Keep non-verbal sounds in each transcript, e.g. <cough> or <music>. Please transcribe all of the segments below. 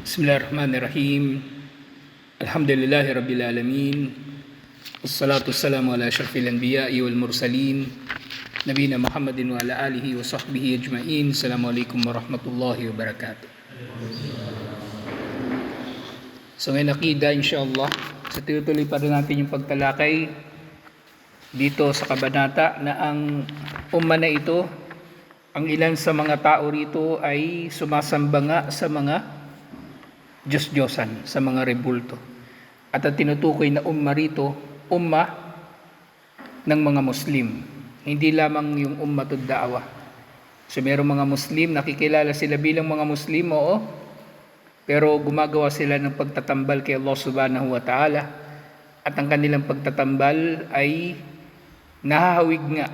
Bismillahirrahmanirrahim. Alhamdulillahi Rabbil Alamin. Wassalatu wassalamu ala syarfil anbiya'i wal mursalin. Nabina Muhammadin wa ala alihi wa sahbihi ajma'in. Assalamualaikum warahmatullahi wabarakatuh. So ngayon nakida insyaAllah. So tutuloy pa rin natin yung pagtalakay dito sa Kabanata na ang umana ito ang ilan sa mga tao rito ay sumasamba nga sa mga Diyos-Diyosan, sa mga rebulto. At ang tinutukoy na umma rito, umma ng mga Muslim. Hindi lamang yung umma to da'wa. So merong mga Muslim, nakikilala sila bilang mga Muslim, oo. Pero gumagawa sila ng pagtatambal kay Allah subhanahu wa ta'ala. At ang kanilang pagtatambal ay nahahawig nga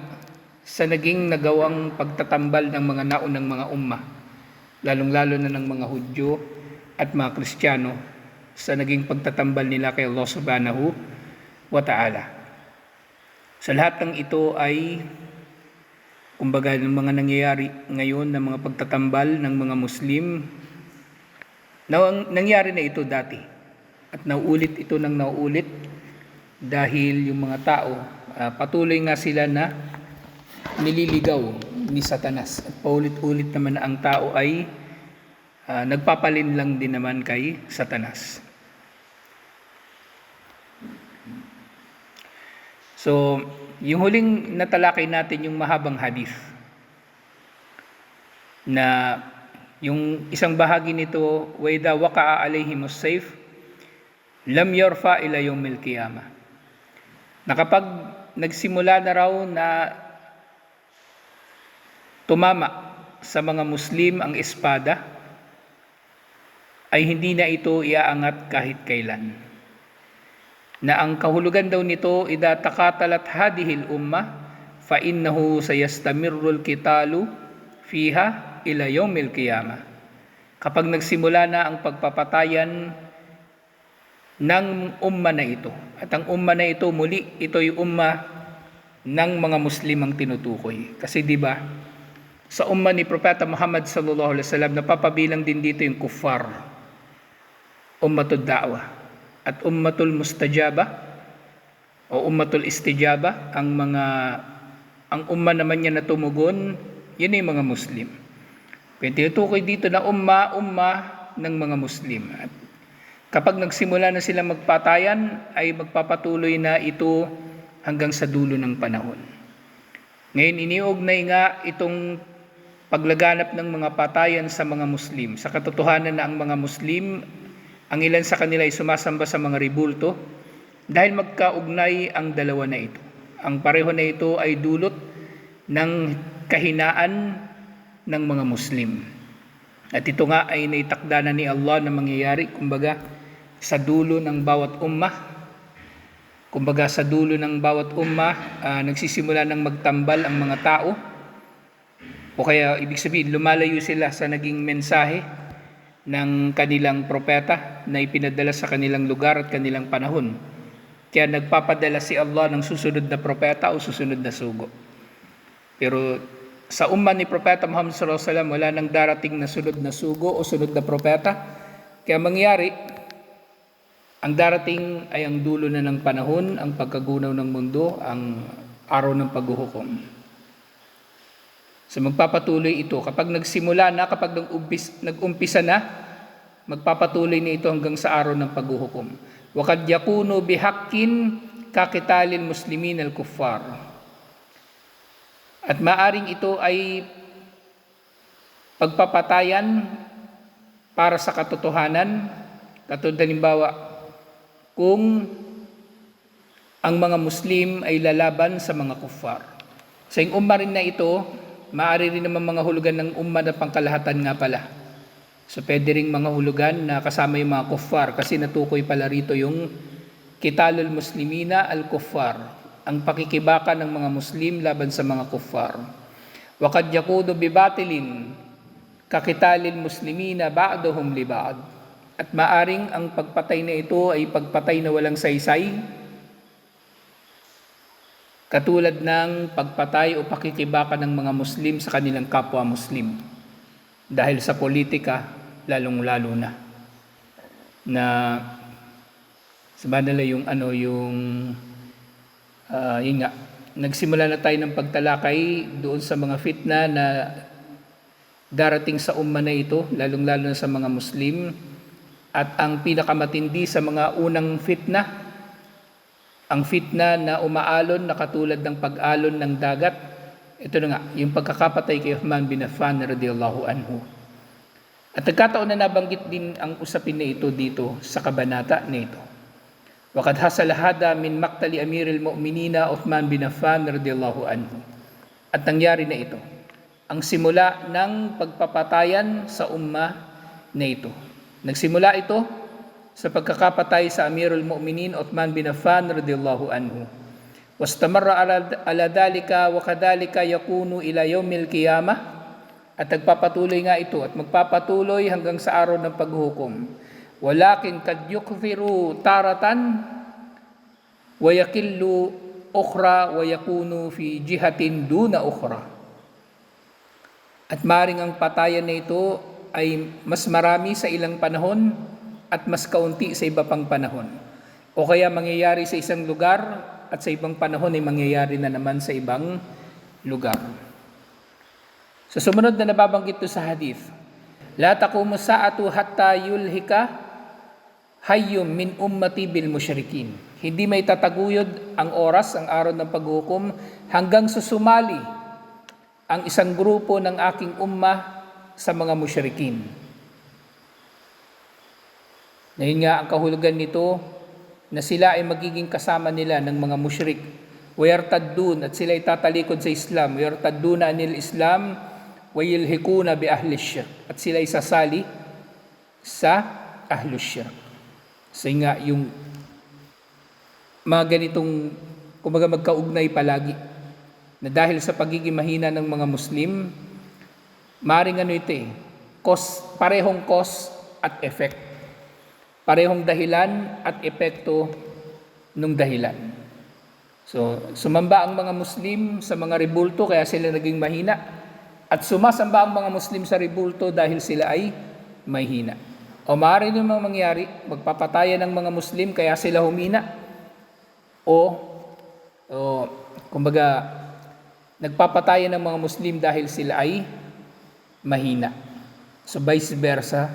sa naging nagawang pagtatambal ng mga naunang mga umma, lalong-lalo na ng mga Hudyo at mga Kristiyano sa naging pagtatambal nila kay Allah subhanahu wa ta'ala. Sa lahat ng ito ay kumbaga ng mga nangyayari ngayon ng mga pagtatambal ng mga Muslim na nangyari na ito dati at nauulit ito ng nauulit dahil yung mga tao uh, patuloy nga sila na nililigaw ni Satanas at paulit-ulit naman na ang tao ay uh, nagpapalin lang din naman kay Satanas. So, yung huling natalakay natin yung mahabang hadith na yung isang bahagi nito waida waqa'a alaihim as-sayf lam yarfa ila yawmil qiyamah. Na nagsimula na raw na tumama sa mga Muslim ang espada ay hindi na ito iaangat kahit kailan. Na ang kahulugan daw nito, ida takatalat hadihil umma, fa innahu sayastamirrul kitalu fiha ila yawmil qiyamah. Kapag nagsimula na ang pagpapatayan ng umma na ito. At ang umma na ito muli, ito yung umma ng mga Muslim ang tinutukoy. Kasi 'di ba? Sa umma ni Propeta Muhammad sallallahu alaihi wasallam napapabilang din dito yung kuffar. Ummatud da'wa at ummatul mustajaba o ummatul istijaba ang mga ang umma naman niya na tumugon, yun ay mga Muslim. Kaya tinutukoy dito na umma, umma ng mga Muslim. At Kapag nagsimula na sila magpatayan, ay magpapatuloy na ito hanggang sa dulo ng panahon. Ngayon, iniugnay nga itong paglaganap ng mga patayan sa mga Muslim. Sa katotohanan na ang mga Muslim, ang ilan sa kanila ay sumasamba sa mga ribulto dahil magkaugnay ang dalawa na ito. Ang pareho na ito ay dulot ng kahinaan ng mga Muslim. At ito nga ay naitakda na ni Allah na mangyayari, kumbaga, sa dulo ng bawat ummah. Kumbaga sa dulo ng bawat ummah, uh, nagsisimula ng magtambal ang mga tao. O kaya ibig sabihin, lumalayo sila sa naging mensahe ng kanilang propeta na ipinadala sa kanilang lugar at kanilang panahon. Kaya nagpapadala si Allah ng susunod na propeta o susunod na sugo. Pero sa umma ni Propeta Muhammad sallallahu alaihi wasallam wala nang darating na sunod na sugo o sunod na propeta. Kaya mangyari, ang darating ay ang dulo na ng panahon, ang pagkagunaw ng mundo, ang araw ng paghuhukom. So magpapatuloy ito. Kapag nagsimula na, kapag nag-umpis, nag-umpisa na, magpapatuloy na ito hanggang sa araw ng paghuhukom. Wakad yakunu bihakkin kakitalil muslimin al-kuffar. At maaring ito ay pagpapatayan para sa katotohanan. Katulad halimbawa, kung ang mga Muslim ay lalaban sa mga kuffar. Sa yung umma rin na ito, maaari rin naman mga hulugan ng umma na pangkalahatan nga pala. So pwede rin mga hulugan na kasama yung mga kuffar kasi natukoy pala rito yung kitalul muslimina al-kuffar ang pakikibaka ng mga Muslim laban sa mga kuffar. Wakad yakudo bibatilin kakitalil muslimina ba'dahum li. At maaring ang pagpatay na ito ay pagpatay na walang saysay, katulad ng pagpatay o pakikibaka ng mga Muslim sa kanilang kapwa Muslim. Dahil sa politika, lalong-lalo na. na sabi nila yung ano yung ah, yun nga nagsimula na tayo ng pagtalakay doon sa mga fitna na darating sa umma na ito lalong-lalo na sa mga Muslim at ang pinakamatindi sa mga unang fitna ang fitna na umaalon na katulad ng pag-alon ng dagat ito na nga yung pagkakapatay kay Uthman bin Affan radiyallahu anhu at nagkataon na nabanggit din ang usapin na ito dito sa kabanata na ito. Wakad hasal hada min maktali amiril mu'minina Uthman bin Affan radiyallahu anhu. At nangyari na ito. Ang simula ng pagpapatayan sa umma na ito. Nagsimula ito sa pagkakapatay sa amirul mu'minin Uthman bin Affan radiyallahu anhu. Wastamarra ala, dalika wa kadalika yakunu ila yawmil qiyamah at nagpapatuloy nga ito at magpapatuloy hanggang sa araw ng paghukom. Walakin kad yukthiru taratan wa yakillu ukhra wa yakunu fi jihatin duna ukhra. At maring ang patayan na ito ay mas marami sa ilang panahon at mas kaunti sa iba pang panahon. O kaya mangyayari sa isang lugar at sa ibang panahon ay mangyayari na naman sa ibang lugar. Sa sumunod na nababanggit to sa hadith, La taqumu sa'atu hatta yulhika hayyum min ummati bil musyrikin. Hindi may tataguyod ang oras, ang araw ng paghukom, hanggang susumali ang isang grupo ng aking umma sa mga musyrikin. Ngayon nga ang kahulugan nito na sila ay magiging kasama nila ng mga musyrik. Wayartaddun at sila ay tatalikod sa Islam. Wayartadduna anil Islam wayilhikuna bi ahli syirk. At sila ay sasali sa ahli syirk. So nga yung mga ganitong kumbaga magkaugnay palagi na dahil sa pagiging mahina ng mga Muslim, maring ano ito eh, cause, parehong cause at effect. Parehong dahilan at epekto ng dahilan. So, sumamba ang mga Muslim sa mga ribulto kaya sila naging mahina. At sumasamba ang mga Muslim sa ribulto dahil sila ay mahina. O maaari naman mangyari, magpapatayan ng mga Muslim kaya sila humina. O, o kumbaga, nagpapatayan ng mga Muslim dahil sila ay mahina. So vice versa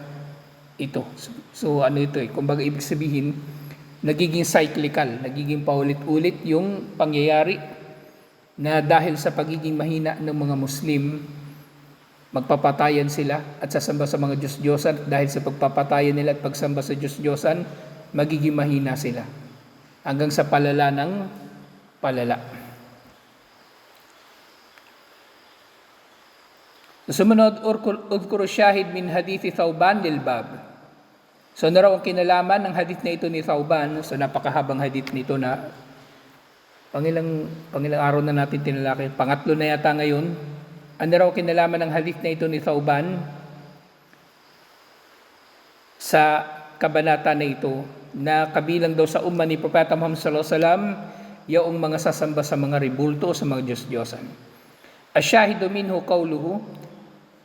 ito. So, so ano ito eh, kumbaga ibig sabihin, nagiging cyclical, nagiging paulit-ulit yung pangyayari na dahil sa pagiging mahina ng mga Muslim, magpapatayan sila at sasamba sa mga Diyos-Diyosan dahil sa pagpapatayan nila at pagsamba sa Diyos-Diyosan, magiging mahina sila hanggang sa palala ng palala. Sumunod, udkuro shahid min hadithi Thauban lil Bab. So ano raw ang kinalaman ng hadith na ito ni Thauban? So napakahabang hadith nito na pangilang, pangilang araw na natin tinalaki. Pangatlo na yata ngayon. Ano raw kinalaman ng hadith na ito ni Thauban? Sa kabanata na ito na kabilang daw sa umma ni Propeta Muhammad sallallahu alaihi wasallam yaong mga sasamba sa mga ribulto sa mga Diyos-Diyosan. Asyahidu minhu qawluhu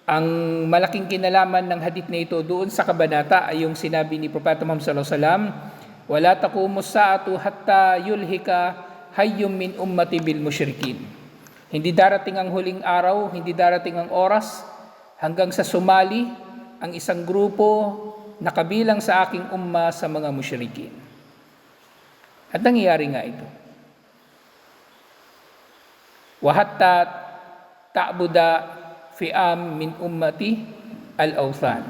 ang malaking kinalaman ng hadith na ito doon sa kabanata ay yung sinabi ni Propeta Muhammad sallallahu alaihi wasallam, "Wala taqumu sa'atu hatta yulhika hayyum min ummati bil musyrikin." Hindi darating ang huling araw, hindi darating ang oras hanggang sa sumali ang isang grupo na kabilang sa aking umma sa mga musyrikin. At nangyayari nga ito. Wa hatta ta'buda fi'am min ummati al-awthan.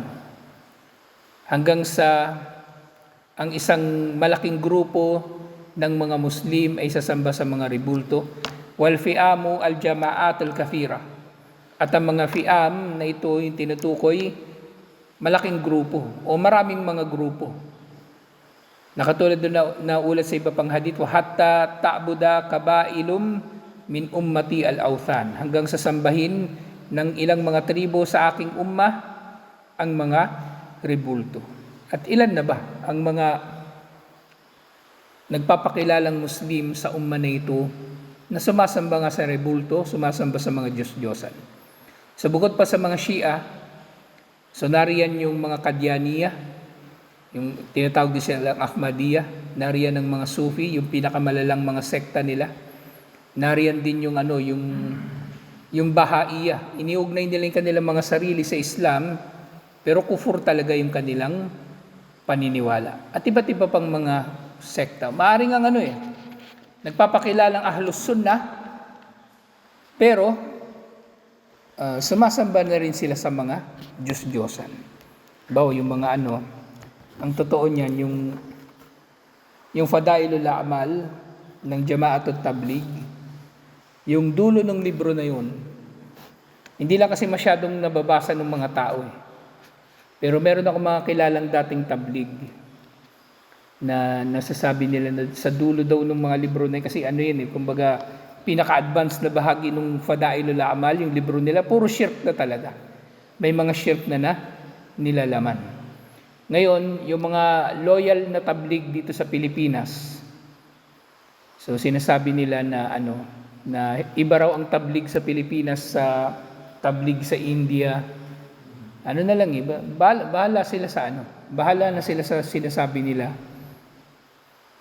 Hanggang sa ang isang malaking grupo ng mga Muslim ay sasamba sa mga ribulto. Wal fi'amu al-jama'at al-kathira. At ang mga fi'am na ito yung tinutukoy, malaking grupo o maraming mga grupo. Nakatulad na, na ulat sa iba pang hadith, hatta ta'buda kabailum min ummati al-awthan. Hanggang sa sambahin ng ilang mga tribo sa aking umma ang mga ribulto. At ilan na ba ang mga nagpapakilalang Muslim sa umma na ito na sumasamba nga sa ribulto, sumasamba sa mga Diyos-Diyosan. Sa bukod pa sa mga Shia, so nariyan yung mga Kadyaniya, Yung tinatawag din sila Ahmadiyya, nariyan ng mga Sufi, yung pinakamalalang mga sekta nila. Nariyan din yung ano, yung yung Bahaiya. Iniugnay nila yung kanilang mga sarili sa Islam, pero kufur talaga yung kanilang paniniwala. At iba't iba pang mga sekta. Maaring ang ano eh, nagpapakilalang ahlus sunnah, pero ah, sumasamba na rin sila sa mga Diyos-Diyosan. Bawa yung mga ano, ang totoo niyan, yung yung Fadailul A'mal ng Jamaatul Tabligh, yung dulo ng libro na yun, hindi lang kasi masyadong nababasa ng mga tao eh. Pero meron ako mga kilalang dating tablig na nasasabi nila na sa dulo daw ng mga libro na yun, kasi ano yun eh, kumbaga pinaka-advanced na bahagi ng Fadailul A'mal, yung libro nila, puro shirk na talaga. May mga shirk na na nilalaman. Ngayon, yung mga loyal na tablig dito sa Pilipinas, so sinasabi nila na ano, na iba raw ang tablig sa Pilipinas sa tablig sa India. Ano na lang iba, bahala, bahala sila sa ano, bahala na sila sa sinasabi nila.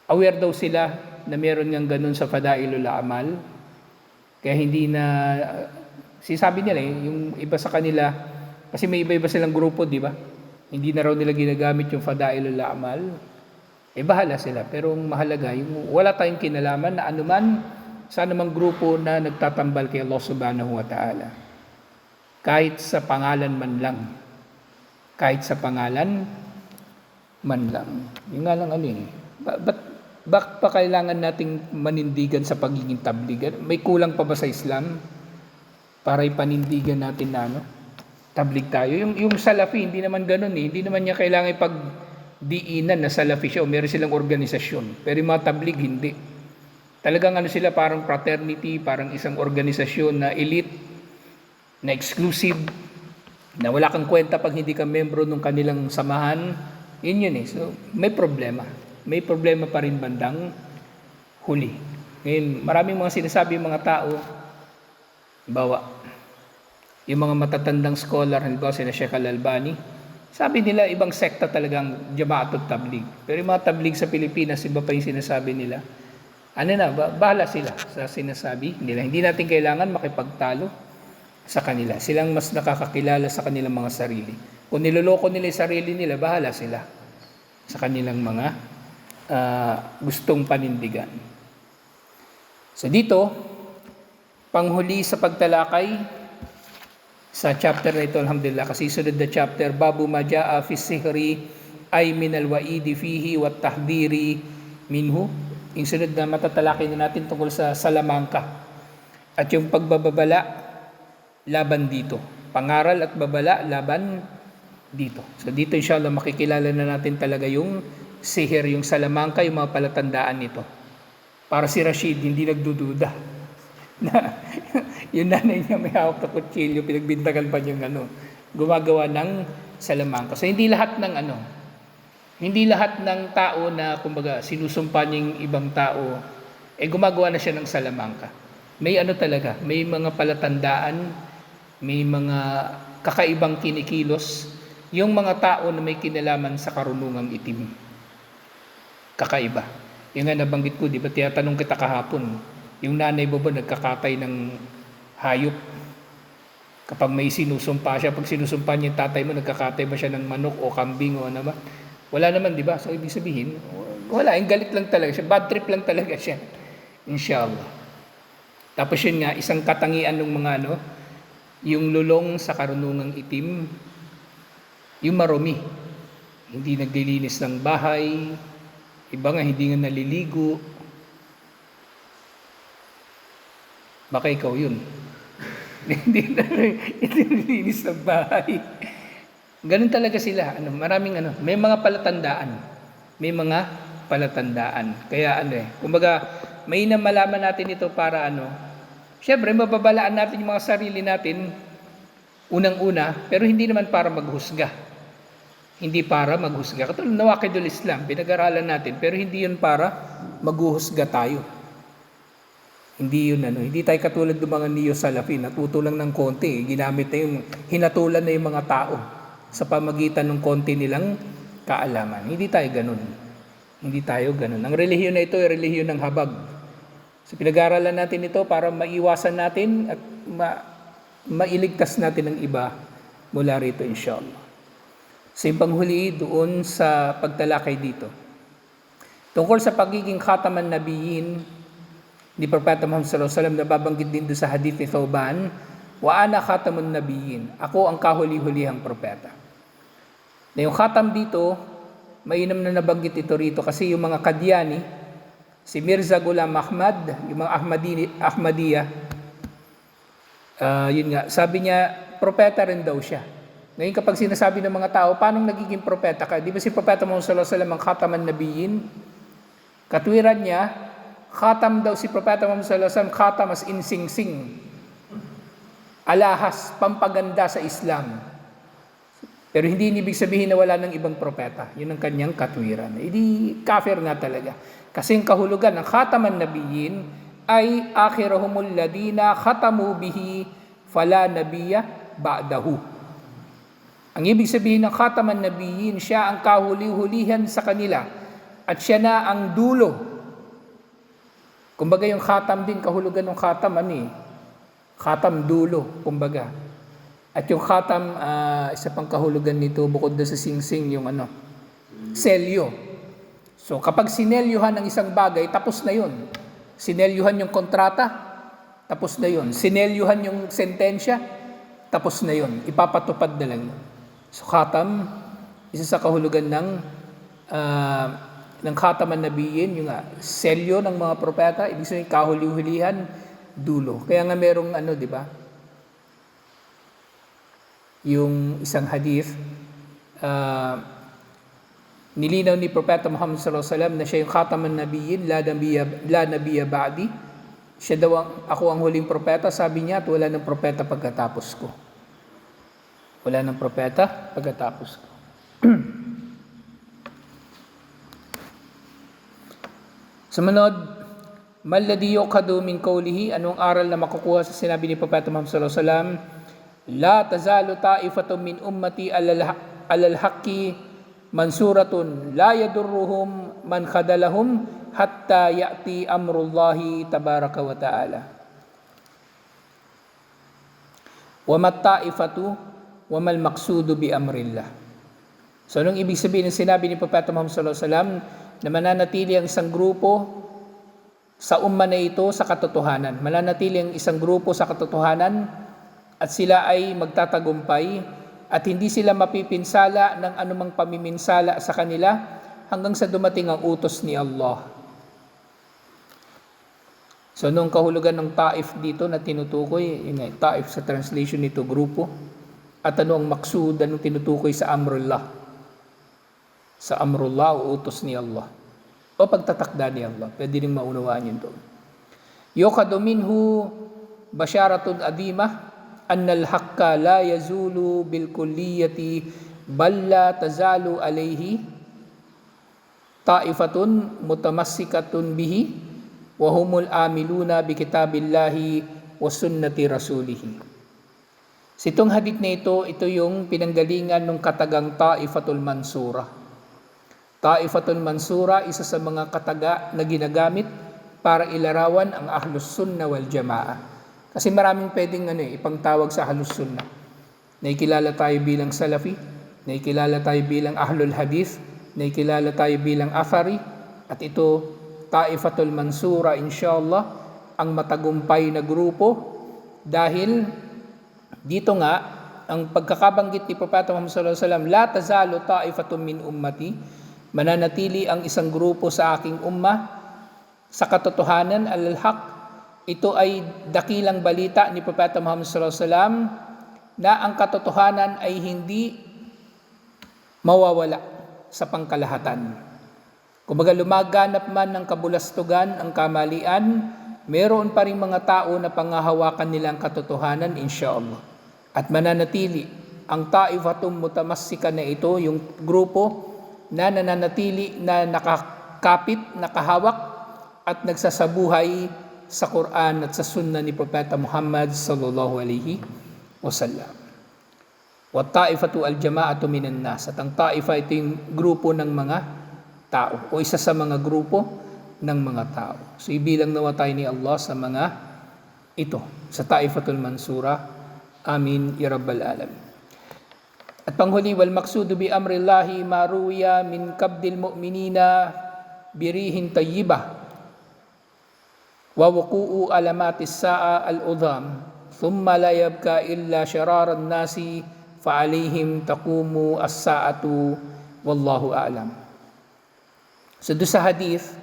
Aware daw sila na meron ngang ganun sa Fadailul Amal. Kaya hindi na, sinasabi nila eh, yung iba sa kanila, kasi may iba-iba silang grupo, di ba? Hindi na raw nila ginagamit yung Fadailul Amal. Eh bahala sila. Pero ang mahalaga, yung wala tayong kinalaman na anuman sa anumang grupo na nagtatambal kay Allah Subhanahu wa Ta'ala. Kahit sa pangalan man lang. Kahit sa pangalan man lang. Yung nga lang ano eh. Ba- ba't, bakit pa kailangan nating manindigan sa pagiging tabligan? May kulang pa ba sa Islam? Para ipanindigan natin na ano? Tablig tayo. Yung, yung Salafi, hindi naman ganun eh. Hindi naman niya kailangan ipag diinan na Salafi siya o meron silang organisasyon. Pero yung mga tablig, hindi. Talagang ano sila, parang fraternity, parang isang organisasyon na elite, na exclusive, na wala kang kwenta pag hindi ka membro ng kanilang samahan. Yun yun eh. So, may problema. May problema pa rin bandang huli. Ngayon, maraming mga sinasabi mga tao, bawa, yung mga matatandang scholar, halimbawa sila Sheikh Al-Albani, sabi nila ibang sekta talagang Jamaatul Tabligh. Pero yung mga tabligh sa Pilipinas, iba pa yung sinasabi nila. Ano na, ba- bahala sila sa sinasabi nila. Hindi natin kailangan makipagtalo sa kanila. Silang mas nakakakilala sa kanilang mga sarili. Kung niloloko nila yung sarili nila, bahala sila sa kanilang mga ah, gustong panindigan. So dito, panghuli sa pagtalakay sa chapter na ito, alhamdulillah, kasi sunod na chapter, Babu Maja'a fi sihri ay minal wa'idi fihi wa tahdiri minhu. Yung sunod na matatalakay na natin tungkol sa salamangka. At yung pagbababala, laban dito. Pangaral at babala, laban dito. So dito inshallah makikilala na natin talaga yung sihir, yung salamangka, yung mga palatandaan nito. Para si Rashid, hindi nagdududa na <laughs> yung nanay niya may hawak na kutsilyo, pinagbintagan pa niyang ano, gumagawa ng salamangka. So hindi lahat ng ano, hindi lahat ng tao na kumbaga sinusumpa niya yung ibang tao, eh gumagawa na siya ng salamangka. May ano talaga, may mga palatandaan, may mga kakaibang kinikilos, yung mga tao na may kinalaman sa karunungang itim. Kakaiba. Yung nga nabanggit ko, di ba, tinatanong kita kahapon, yung nanay mo ba nagkakatay ng hayop? Kapag may sinusumpa siya, pag sinusumpa niya yung tatay mo, nagkakatay ba siya ng manok o kambing o ano ba? Wala naman, di ba? So, ibig sabihin, wala, yung galit lang talaga siya. Bad trip lang talaga siya. Inshallah. Tapos yun nga, isang katangian ng mga ano, yung lulong sa karunungang itim, yung marumi. Hindi naglilinis ng bahay, iba nga hindi nga naliligo. Baka ikaw yun. <laughs> hindi na hindi nalilinis ng bahay. Ganun talaga sila. Ano, maraming ano, may mga palatandaan. May mga palatandaan. Kaya ano eh, kumbaga, may na malaman natin ito para ano, syempre mababalaan natin yung mga sarili natin unang-una, pero hindi naman para maghusga. Hindi para maghusga. Katulad ng Nawakidul Islam, pinag-aralan natin, pero hindi yun para maghuhusga tayo. Hindi yun ano, hindi tayo katulad ng mga neo-salafi, natuto lang ng konti, ginamit na yung, hinatulan na yung mga tao sa pamagitan ng konti nilang kaalaman. Hindi tayo ganun. Hindi tayo ganun. Ang relihiyon na ito ay relihiyon ng habag. So pinag-aaralan natin ito para maiwasan natin at ma mailigtas natin ang iba mula rito inshallah. So yung panghuli doon sa pagtalakay dito. Tungkol sa pagiging khataman nabiyin ni Propeta Muhammad sallallahu alaihi wasallam nababanggit din doon sa hadith ni Thawban, wa ana khatamun nabiyin. Ako ang kahuli-hulihang propeta. Na yung khatam dito, mainam na nabanggit ito rito kasi yung mga Kadyani, si Mirza Ghulam Ahmad, yung mga Ahmadi, Ahmadiyya, ah, yun nga, sabi niya, propeta rin daw siya. Ngayon kapag sinasabi ng mga tao, paano nagiging propeta ka? Di ba si Propeta Muhammad sallallahu alaihi wasallam ang khataman nabiyin? Katwiran niya, khatam daw si Propeta Muhammad sallallahu alaihi wasallam, khatam as in sing-sing. Alahas, pampaganda sa Islam. Pero hindi ibig sabihin na wala ng ibang propeta. Yun ang kanyang katwiran. Hindi kafir nga talaga. Kasi ang kahulugan ng khataman nabiyin ay akhirahumul ladina khatamu bihi fala nabiya ba'dahu. Ang ibig sabihin ng khataman nabiyin, siya ang kahuli-hulihan sa kanila at siya na ang dulo. Kumbaga yung khatam din, kahulugan ng khatam, ano eh? Khatam dulo, kumbaga. At yung khatam, ah, isa pang kahulugan nito, bukod doon sa singsing, yung ano, selyo. So kapag sinelyuhan ng isang bagay, tapos na yun. Sinelyuhan yung kontrata, tapos na yun. Sinelyuhan yung sentensya, tapos na yun. Ipapatupad na lang. So khatam, isa sa kahulugan ng uh, ng khataman nabiyin, yung uh, selyo ng mga propeta, ibig sabihin kahuli-hulihan, dulo. Kaya nga merong ano, di ba? Yung isang hadith, uh, nilinaw ni Propeta Muhammad sallallahu alaihi wasallam na siya yung khataman nabiyin, la nabiya, la nabiya ba'di. Siya daw ang, ako ang huling propeta, sabi niya, at wala ng propeta pagkatapos ko. Wala ng propeta pagkatapos ko. <clears throat> Sumunod, Malladhi yuqadu min qawlihi, anong aral na makukuha sa sinabi ni Propeta Muhammad sallallahu alaihi wasallam? La tazalu ta'ifatun min ummati alal, haqqi mansuratun la yadurruhum man khadalahum hatta ya'ti amrullahi tabaraka wa ta'ala. Wa matta'ifatu wa mal maqsudu bi amrillah. So anong ibig sabihin ng sinabi ni Propeta Muhammad sallallahu alaihi wasallam na mananatili ang isang grupo sa umma na ito sa katotohanan. Mananatili ang isang grupo sa katotohanan at sila ay magtatagumpay at hindi sila mapipinsala ng anumang pamiminsala sa kanila hanggang sa dumating ang utos ni Allah. So nung kahulugan ng taif dito na tinutukoy, yun nga, taif sa translation nito, grupo. At ano ang maksud, anong tinutukoy sa amrullah? Sa amrullah o utos ni Allah. O pagtatakda ni Allah. Pwede rin maunawaan yun doon. Yukadu minhu basyaratun adimah anna al-haqqa la yazulu bil kulliyati bal la tazalu alayhi ta'ifatun mutamassikatun bihi wa humul amiluna bi kitabillahi wa sunnati rasulih. Sitong hadith na ito, ito yung pinanggalingan ng katagang Ta'ifatul Mansura. Ta'ifatul Mansura, isa sa mga kataga na ginagamit para ilarawan ang Ahlus Sunna wal Jama'a. Kasi maraming pwedeng ano, eh, ipangtawag sa Ahlus Sunna. Naikilala tayo bilang Salafi, naikilala tayo bilang Ahlul Hadith, naikilala tayo bilang Afari, at ito, Ta'ifatul Mansura, inshallah, ang matagumpay na grupo dahil dito nga, ang pagkakabanggit ni Propeta Muhammad sallallahu alaihi wasallam, la tazalu ta'ifatun min ummati, mananatili ang isang grupo sa aking umma sa katotohanan al-haq. Ito ay dakilang balita ni Propeta Muhammad sallallahu alaihi wasallam na ang katotohanan ay hindi mawawala sa pangkalahatan. Kumbaga lumaganap man ng kabulastugan ang kamalian, meron pa rin mga tao na pangahawakan nila ang katotohanan, insyaAllah at mananatili ang taifatum mutamassika na ito, yung grupo na nananatili na nakakapit, nakahawak at nagsasabuhay sa Quran at sa sunna ni Propeta Muhammad sallallahu alaihi wasallam. Wa ta'ifatu al-jama'atu minan nas. At ang ta'ifa ito yung grupo ng mga tao o isa sa mga grupo ng mga tao. So ibilang nawa tayo ni Allah sa mga ito, sa ta'ifatul mansura. Amin ya rabbal alamin. At panghuli, wal maksudu bi amrillahi maruya min kabdil mu'minina birihin tayyibah wa wuku'u alamatis sa'a al-udham thumma la yabka illa shararan nasi fa'alayhim taqumu as-sa'atu wallahu a'lam. So doon sa hadith,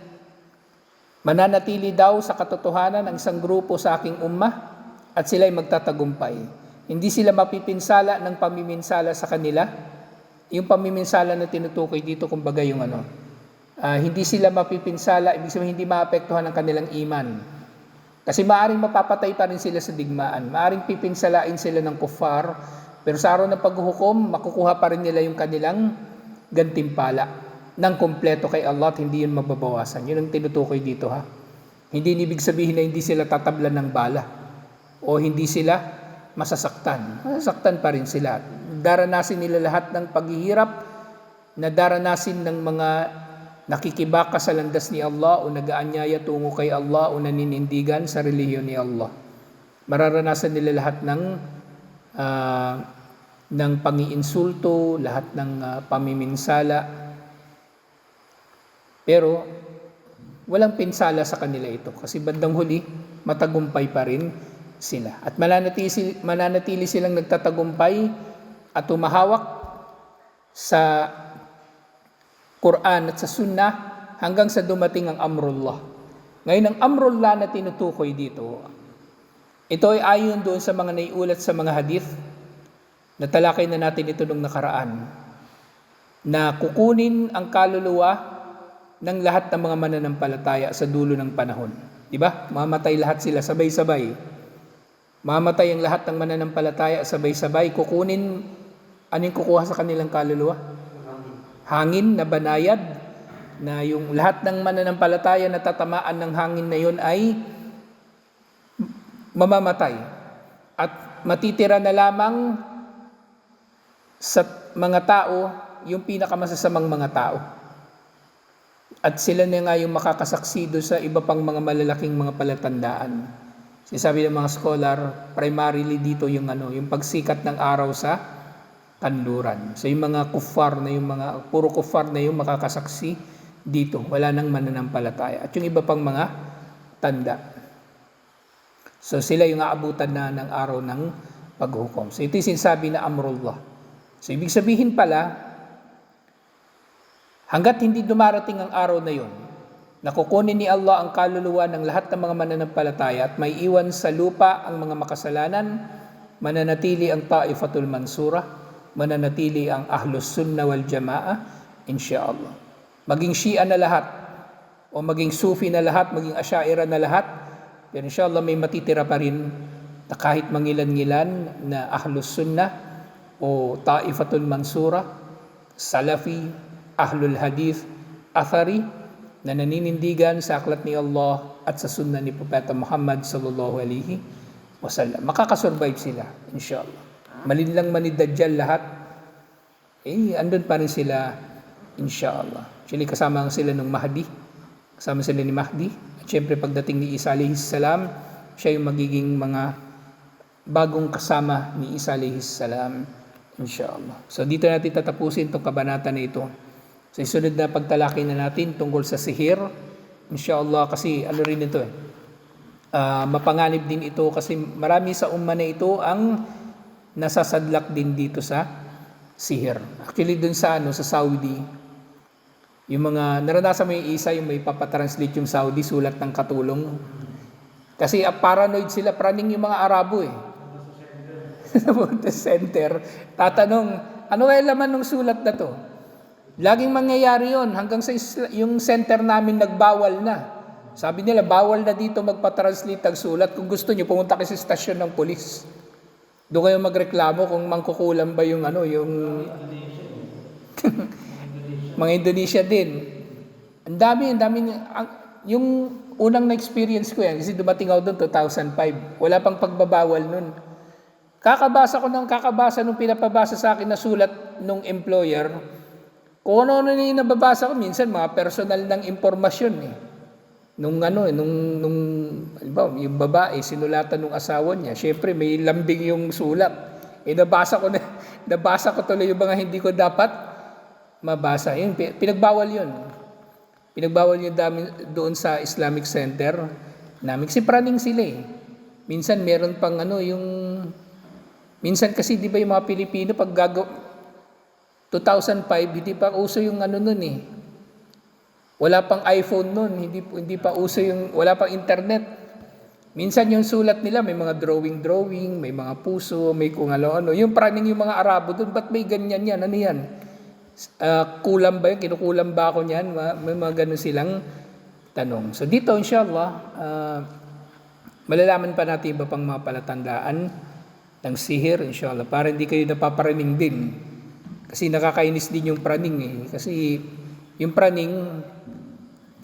mananatili daw sa katotohanan ang isang grupo sa aking ummah at sila'y magtatagumpay. Hindi sila mapipinsala ng pamiminsala sa kanila. Yung pamiminsala na tinutukoy dito, kumbaga yung ano, ah, hindi sila mapipinsala, ibig sabihin hindi maapektuhan ang kanilang iman. Kasi maaring mapapatay pa rin sila sa digmaan. Maaring pipinsalain sila ng kufar, pero sa araw ng paghuhukom, makukuha pa rin nila yung kanilang gantimpala ng kompleto kay Allah at hindi yun mababawasan. Yun ang tinutukoy dito ha. Hindi ibig sabihin na hindi sila tatablan ng bala o hindi sila masasaktan. Masasaktan pa rin sila. Daranasin nila lahat ng paghihirap na daranasin ng mga nakikibaka sa landas ni Allah o nagaanyaya tungo kay Allah o naninindigan sa relihiyon ni Allah. Mararanasan nila lahat ng ah, ng pangiinsulto, lahat ng ah, pamiminsala. Pero walang pinsala sa kanila ito kasi bandang huli matagumpay pa rin sila. At mananatili, mananatili silang nagtatagumpay at tumahawak sa Quran at sa Sunnah hanggang sa dumating ang Amrullah. Ngayon, ang Amrullah na tinutukoy dito, ito ay ayon doon sa mga naiulat sa mga hadith na talakay na natin ito nung nakaraan na kukunin ang kaluluwa ng lahat ng mga mananampalataya sa dulo ng panahon. Di ba? Mamatay lahat sila sabay-sabay. Mamatay ang lahat ng mananampalataya sabay-sabay. Kukunin, ano yung kukuha sa kanilang kaluluwa? hangin na banayad na yung lahat ng mananampalataya na tatamaan ng hangin na yun ay mamamatay at matitira na lamang sa mga tao yung pinakamasasamang mga tao. At sila na nga yung makakasaksi sa iba pang mga malalaking mga palatandaan. Sinasabi ng mga scholar, primarily dito yung ano, yung pagsikat ng araw sa kanluran. So yung mga kuffar na yung mga puro kuffar na yung makakasaksi dito, wala nang mananampalataya. At yung iba pang mga tanda. So sila yung aabutan na ng araw ng paghukom. So ito yung sinasabi na amrullah. So ibig sabihin pala, hanggat hindi dumarating ang araw na yon, nakukunin ni Allah ang kaluluwa ng lahat ng mga mananampalataya at may iwan sa lupa ang mga makasalanan, mananatili ang ta'ifatul mansura, mananatili ang ahlus sunna wal jamaa, insyaallah. Maging Shia na lahat, o maging Sufi na lahat, maging Asyaira na lahat, pero inshallah may matitira pa rin na kahit mangilan-ngilan na ahlus sunnah o taifatul mansura, salafi, ahlul hadith, athari, na naninindigan sa aklat ni Allah at sa sunnah ni Propeta Muhammad sallallahu alaihi wasallam. Makakasurvive sila, inshallah. Malinlang manidadjal lahat, eh, andun pa rin sila, inshallah. Actually, kasama sila ng Mahdi, kasama sila ni Mahdi, at syempre pagdating ni Isa alayhi salam, siya yung magiging mga bagong kasama ni Isa alayhi salam, inshallah. So dito natin tatapusin itong kabanata na ito. Sa isunod na pagtalakay na natin tungkol sa sihir, inshallah, kasi ano rin ito eh, Ah, mapanganib din ito kasi marami sa umma na ito ang nasasadlak din dito sa sihir. Actually dun sa ano sa Saudi, yung mga naranasan mo yung isa yung may papatranslate yung Saudi sulat ng katulong. Kasi uh, paranoid sila, praning yung mga Arabo eh. <laughs> Sa Center, tatanong, ano kaya laman ng sulat na to? Laging mangyayari yon hanggang sa isla- yung center namin nagbawal na. Sabi nila, bawal na dito magpa-translate ng sulat. Kung gusto nyo, pumunta kayo sa stasyon ng polis. Doon kayo magreklamo kung mangkukulam ba yung ano, yung <laughs> mga Indonesia din. Ang dami, ang dami, ang, yung unang na-experience ko yan, kasi dumating ako doon 2005, wala pang pagbabawal nun. Kakabasa ko ng kakabasa nung pinapabasa sa akin na sulat nung employer. Kung ano-ano na yung nababasa ko, minsan mga personal ng impormasyon eh. Nung ano, eh, nung, nung halimbawa, yung babae, sinulatan ng asawa niya, syempre may lambing yung sulat. Eh, nabasa ko na, <laughs> nabasa ko tuloy yung mga hindi ko dapat mabasa. Yun, pi- pinagbawal yun. Pinagbawal yun dami, doon sa Islamic Center namin. Kasi praning sila eh. Minsan meron pang ano, yung... Minsan kasi di ba yung mga Pilipino pag gagaw... 2005, hindi pa uso yung ano nun eh. Wala pang iPhone nun, hindi, hindi pa uso yung... Wala pang internet. Minsan yung sulat nila, may mga drawing-drawing, may mga puso, may kung ano-ano. Yung praning yung mga Arabo doon, ba't may ganyan yan? Ano yan? Ah, kulam ba yun? Kinukulam ba ako niyan? Ma- May mga ganun silang tanong. So dito, inshallah, ah, malalaman pa natin iba pang mga palatandaan ng sihir, inshallah, para hindi kayo napaparaning din. Kasi nakakainis din yung praning eh. Kasi yung praning,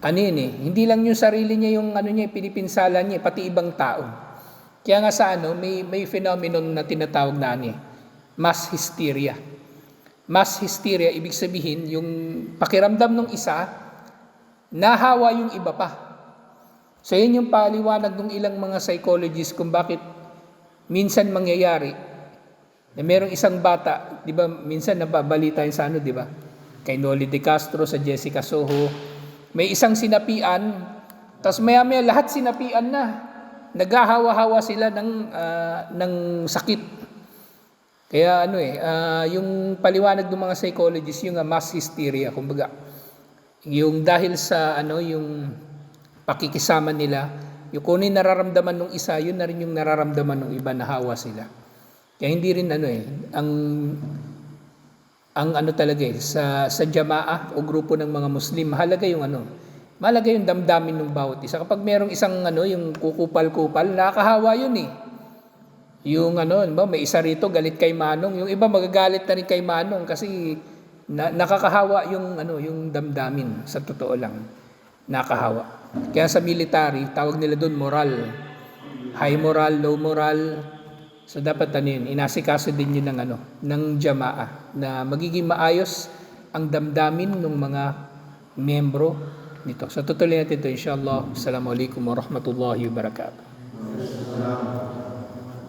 ano yun eh, hindi lang yung sarili niya yung ano niya, pinipinsala niya, pati ibang tao. Kaya nga sa ano, may, may phenomenon na tinatawag na ano eh, mass hysteria. Mass hysteria, ibig sabihin, yung pakiramdam ng isa, nahawa yung iba pa. So yun yung paliwanag ng ilang mga psychologists kung bakit minsan mangyayari na merong isang bata, di ba, minsan nababalita yun sa ano, di ba? Kay Noli De Castro, sa Jessica Soho, may isang sinapian, tapos maya maya lahat sinapian na. Naghahawa-hawa sila ng, ah, ng sakit. Kaya ano eh, ah, yung paliwanag ng mga psychologists, yung ah, mass hysteria, kumbaga, yung dahil sa ano, yung pakikisama nila, yung kung ano nararamdaman ng isa, yun na rin yung nararamdaman ng iba, nahawa sila. Kaya hindi rin ano eh, ang ang ano talaga eh, sa, sa jamaa o grupo ng mga Muslim, mahalaga yung ano, mahalaga yung damdamin ng bawat isa. Kapag merong isang ano, yung kukupal-kupal, nakakahawa yun eh. Yung ano, ba, may isa rito galit kay Manong, yung iba magagalit na rin kay Manong kasi na, nakakahawa yung ano, yung damdamin sa totoo lang. Nakahawa. Kaya sa military, tawag nila doon moral. High moral, low moral. So dapat ano yun, inasikaso din yun ng ano, ng jamaa na magiging maayos ang damdamin ng mga membro nito. So tutuloy natin ito inshallah. Assalamualaikum warahmatullahi wabarakatuh.